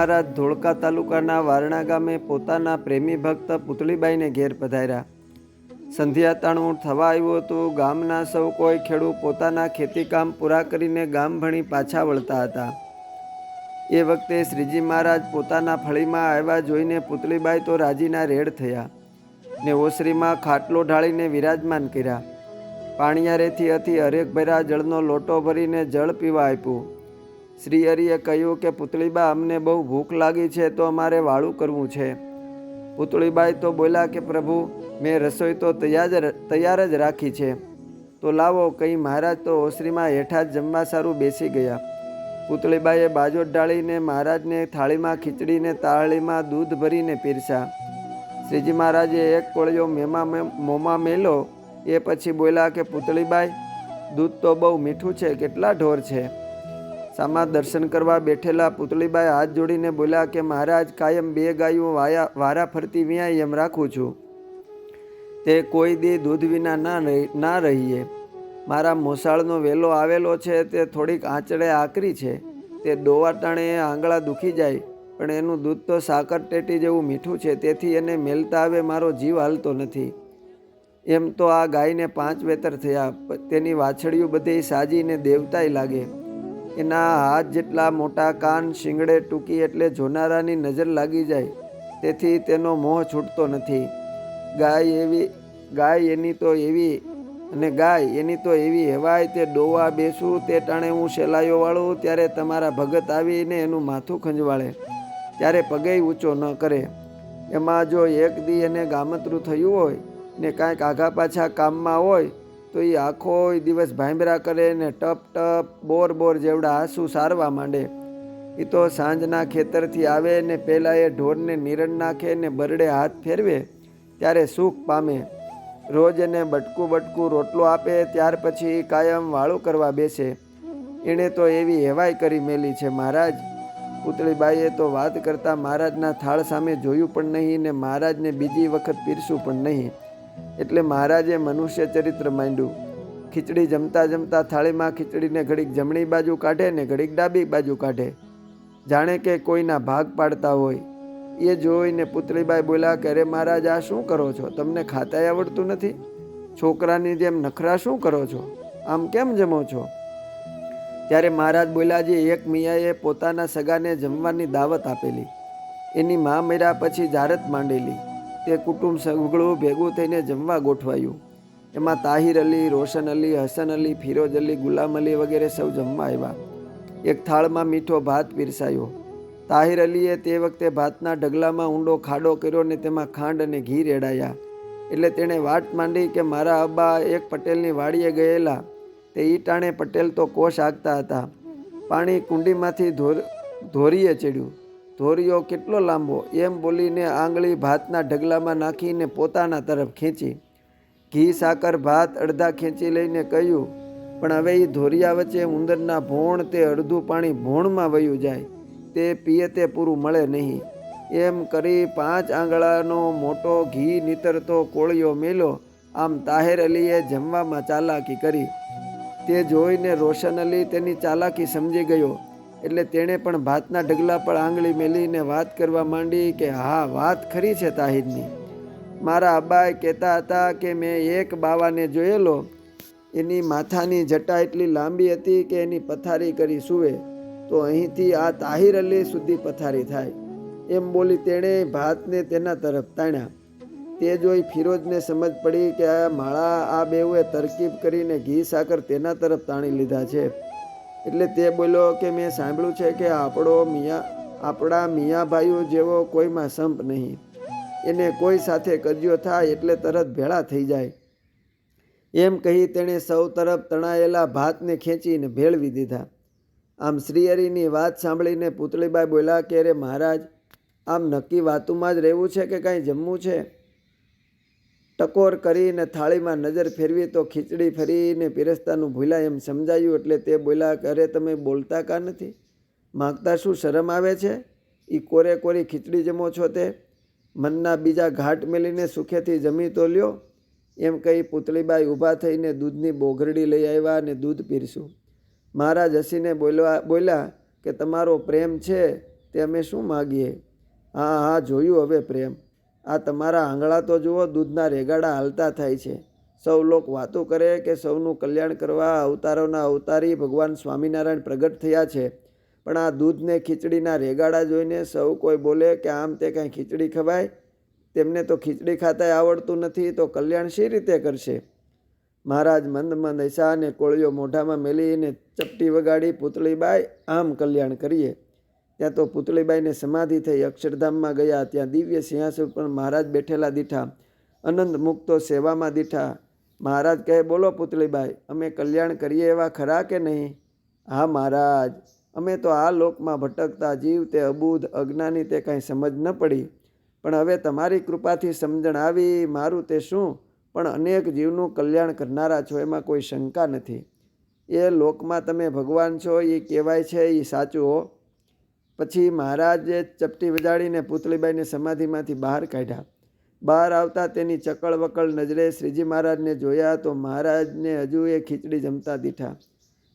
મહારાજ ધોળકા તાલુકાના વારણા ગામે પોતાના પ્રેમી ભક્ત પુતળીબાઈને ઘેર પધાર્યા. સંધ્યાતાણું થવા આવ્યું હતું. ગામના સૌ કોઈ ખેડૂત પોતાના ખેતીકામ પૂરા કરીને ગામ ભણી પાછા વળતા હતા. એ વખતે શ્રીજી મહારાજ પોતાના ફળીમાં આવ્યા જોઈને પુતળીબાઈ તો રાજીના રેડ થયા ને ઓસરીમાં ખાટલો ઢાળીને વિરાજમાન કર્યા. પાણીયારેથી અતિ હરેક ભર્યા જળનો લોટો ભરીને જળ પીવા આપ્યું. શ્રી હરિએ કહ્યું કે, પુતળીબા, અમને બહુ ભૂખ લાગી છે, તો અમારે વાળું કરવું છે. પુતળીબાઈ તો બોલ્યા કે, પ્રભુ, મેં રસોઈ તો તૈયાર તૈયાર જ રાખી છે. તો લાવો, કંઈ મહારાજ તો ઓસરીમાં હેઠા જ જમવા સારું બેસી ગયા. પુતળીબાઈએ બાજોટ ઢાળીને મહારાજને થાળીમાં ખીચડીને તાળીમાં દૂધ ભરીને પીરસા શ્રીજી મહારાજે એક કોળિયો મેમાં મોંમાં મેલો. એ પછી બોલ્યા કે, પુતળીબાઈ, દૂધ તો બહુ મીઠું છે, કેટલા ઢોર છે. સામા દર્શન કરવા બેઠેલા પુતળીબાઈ હાથ જોડીને બોલ્યા કે, મહારાજ, કાયમ બે ગાયો વાયા, વારા ફરતી વ્યાય એમ રાખું છું. તે કોઈ દે દૂધ વિના ના ના રહીએ. મારા મોસાળનો વેલો આવેલો છે, તે થોડીક આંચળે આકરી છે. તે ડોવા ટાણે આંગળા દુખી જાય, પણ એનું દૂધ તો સાકર ટેટી જેવું મીઠું છે, તેથી એને મેલતા આવે મારો જીવ હાલતો નથી. એમ તો આ ગાયને પાંચ વેતર થયા, તેની વાછડીઓ બધી સાજીને દેવતાય લાગે. એના હાથ જેટલા મોટા કાન શિંગડે ટૂંકી એટલે જોનારાની નજર લાગી જાય. તેથી તેનો મોહ છૂટતો નથી. ગાય એવી, ગાય એની તો એવી અને ગાય એની તો એવી હેવાય તે ડોવા બેસું તે ટાણે હું શેલાયો વાળું ત્યારે તમારા ભગત આવીને એનું માથું ખંજવાળે. ત્યારે પગે ઊંચો ન કરે. એમાં જો એક દી એને ગામતરું થયું હોય ને કાંઈક આઘા પાછા કામમાં હોય તો એ આખો દિવસ ભાંભરા કરે ને ટપ ટપ બોર બોર જેવડા આંસુ સારવા માંડે. એ તો સાંજના ખેતરથી આવે ને પહેલાં એ ઢોરને નિરણ નાખે ને બરડે હાથ ફેરવે, ત્યારે સુખ પામે. રોજ એને બટકું બટકું રોટલો આપે, ત્યાર પછી કાયમ વાળું કરવા બેસે. એણે તો એવી હેવાય કરી મેલી છે મહારાજ. પુતળીબાઈએ તો વાત કરતાં મહારાજના થાળ સામે જોયું પણ નહીં ને મહારાજને બીજી વખત પીરસું પણ નહીં. એટલે મહારાજે મનુષ્ય ચરિત્ર માંડ્યું. ખીચડી જમતા જમતા થાળીમાં ખીચડીને ઘડીક જમણી બાજુ કાઢે ને ઘડીક ડાબી બાજુ કાઢે. જાણે કે કોઈના ભાગ પાડતા હોય. એ જોઈને પુતળીબાઈ બોલ્યા, કે અરે મહારાજ, આ શું કરો છો? તમને ખાતાય આવડતું નથી? છોકરાની જેમ નખરા શું કરો છો? આમ કેમ જમો છો? ત્યારે મહારાજ બોલ્યા જે એક મિયાએ પોતાના સગાને જમવાની દાવત આપેલી. એની મા મર્યા પછી જારત માંડેલી. તે કુટુંબ સગળું ભેગું થઈને જમવા ગોઠવાયું. એમાં તાહિર અલી, રોશન અલી, હસન અલી, ફિરોજ અલી, ગુલામ અલી વગેરે સૌ જમવા આવ્યા. એક થાળમાં મીઠો ભાત પીરસાયો. તાહિર અલીએ તે વખતે ભાતના ઢગલામાં ઊંડો ખાડો કર્યો ને તેમાં ખાંડ અને ઘી રેડાયા. એટલે તેણે વાટ માંડી કે મારા અબ્બા એક પટેલની વાડીએ ગયેલા. તે ઈટાણે પટેલ તો કોષ આગતા હતા. પાણી કુંડીમાંથી ધોર, ધોરીએ ચડ્યું. ધોરીઓ કેટલો લાંબો? એમ બોલીને આંગળી ભાતના ઢગલામાં નાખીને પોતાના તરફ ખેંચી. ઘી, સાકર, ભાત અડધા ખેંચી લઈને કહ્યું, પણ હવે એ ધોરિયા વચ્ચે ઉંદરના ભોણ તે અડધું પાણી ભોણમાં વયું જાય. તે પીએ તે પૂરું મળે નહીં. એમ કરી પાંચ આંગળાનો મોટો ઘી નીતરતો કોળિયો મેલો. આમ તાહેર અલીએ જમવામાં ચાલાકી કરી. તે જોઈને રોશન અલી તેની ચાલાકી સમજી ગયો. એટલે તેણે પણ ભાતના ઢગલા પર આંગળી મેલીને વાત કરવા માંડી કે, હા, વાત ખરી છે તાહિરની. મારા અબ્બાએ કહેતા હતા કે, મેં એક બાવાને જોયેલો. એની માથાની જટા એટલી લાંબી હતી કે એની પથારી કરી સૂવે. તો અહીંથી આ તાહિર અલી સુધી પથારી થાય. એમ બોલી તેણે ભાતને તેના તરફ તાણ્યા. તે જોઈ ફિરોજને સમજ પડી કે, આ માળા આ બેઉએ તરકીબ કરીને ઘી સાકર તેના તરફ તાણી લીધા છે. એટલે તે બોલ્યો કે મેં સાંભળ્યું છે કે આપણો મિયા, આપણા મિયાભાઈઓ જેવો કોઈમાં સંપ નહીં. એને કોઈ સાથે કરજો થાય એટલે તરત ભેળા થઈ જાય. એમ કહી તેણે સૌ તરફ તણાયેલા ભાતને ખેંચીને ભેળવી દીધા. આમ શ્રીહરિની વાત સાંભળીને પુતળીબાઈ બોલ્યા કે અરે મહારાજ, આમ નક્કી વાતુમાં જ રહેવું છે કે કાંઈ જમવું છે? ટકોર કરીને થાળીમાં નજર ફેરવી તો ખીચડી ફરીને પીરસતાનું ભૂલ્યા એમ સમજાયું એટલે તે બોલ્યા અરે, તમે બોલતા કા નથી? માગતા શું શરમ આવે છે? એ કોરે કોરી ખીચડી જમો છો તે? મનના બીજા ઘાટ મેલીને સુખેથી જમી તો લ્યો. એમ કહી પુતળીબાઈ ઊભા થઈને દૂધની બોઘરડી લઈ આવ્યા અને દૂધ પીરશું મહારાજ હસીને બોલવા, બોલ્યા કે, તમારો પ્રેમ છે તે અમે શું માગીએ? હા હા, જોયું હવે પ્રેમ. આ તમારા આંગળા તો જુઓ, દૂધના રેગાડા હાલતા થાય છે. સૌ લોક વાતો કરે કે સૌનું કલ્યાણ કરવા અવતારોના અવતારી ભગવાન સ્વામિનારાયણ પ્રગટ થયા છે. પણ આ દૂધને ખીચડીના રેગાડા જોઈને સૌ કોઈ બોલે કે આમ તે કાંઈ ખીચડી ખવાય? તેમને તો ખીચડી ખાતાય આવડતું નથી, તો કલ્યાણ શી રીતે કરશે? મહારાજ મંદ મંદ અને કોળીઓ મોઢામાં મેલીને ચપટી વગાડી પૂતળી બાય આમ કલ્યાણ કરીએ. ત્યાં તો પૂતળીબાઈને સમાધિ થઈ અક્ષરધામમાં ગયા. ત્યાં દિવ્ય સિંહાસન પર મહારાજ બેઠેલા દીઠા, અનંત મુક્તો સેવામાં દીઠા. મહારાજ કહે, બોલો પૂતળીબાઈ, અમે કલ્યાણ કરીએ એવા ખરા કે નહીં? હા મહારાજ, અમે તો આ લોકમાં ભટકતા જીવ તે અબૂધ અજ્ઞાની તે કાંઈ સમજ ન પડી. પણ હવે તમારી કૃપાથી સમજણ આવી, મારું તે શું? પણ અનેક જીવનું કલ્યાણ કરનારા છો, એમાં કોઈ શંકા નથી. એ લોકમાં તમે ભગવાન છો એ કહેવાય છે એ સાચું હો. પછી મહારાજે ચપટી વજાડીને પૂતળીબાઈને સમાધિમાંથી બહાર કાઢ્યા. બહાર આવતા તેની ચકળ વકળ નજરે શ્રીજી મહારાજને જોયા તો મહારાજને હજુ એ ખીચડી જમતા દીઠા.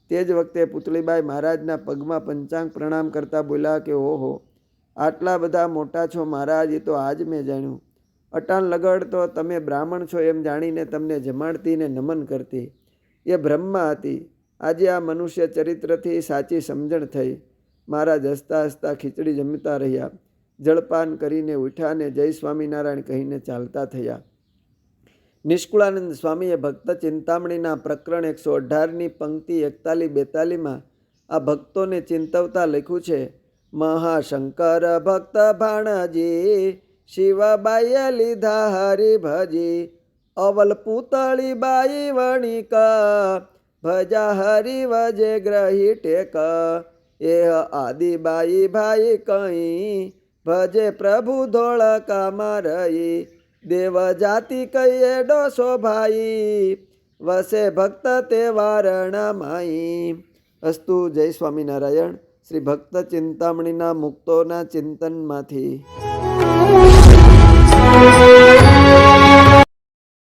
તે જ વખતે પુતળીબાઈ મહારાજના પગમાં પંચાંગ પ્રણામ કરતા બોલ્યા કે, ઓહો, આટલા બધા મોટા છો મહારાજ, એ તો આજ મેં જાણ્યું. અટાણ લગડ તો તમે બ્રાહ્મણ છો એમ જાણીને તમને જમાડતી ને નમન કરતી. એ બ્રહ્મા હતી. આજે આ મનુષ્ય ચરિત્રથી સાચી સમજણ થઈ. મહારાજ હસતા હસતા ખીચડી જમતા રહ્યા. જળપાન કરીને ઉઠ્યા ને જય સ્વામિનારાયણ કહીને ચાલતા થયા. નિષ્કુળાનંદ સ્વામીએ ભક્ત ચિંતામણીના પ્રકરણ એકસો અઢારની પંક્તિ એકતાલી બેતાલીમાં આ ભક્તોને ચિંતવતા લખ્યું છે, મહાશંકર ભક્ત ભાણજી, શિવબાઈએ લીધા હરી ભજી અવલ પૂતળી બાઈ વણિકા, ભજા હરી વજે ગ્રહી ટેક એ આદિબાઈ ભાઈ કઈ ભજે પ્રભુ ધોળકા મારઈ દેવ જાતિ કહીએ ડોસો ભાઈ વસે ભક્ત તે વારણા માઈ અસ્તુ જય સ્વામિનારાયણ. શ્રી ભક્ત ચિંતામણીના મુક્તોના ચિંતનમાંથી.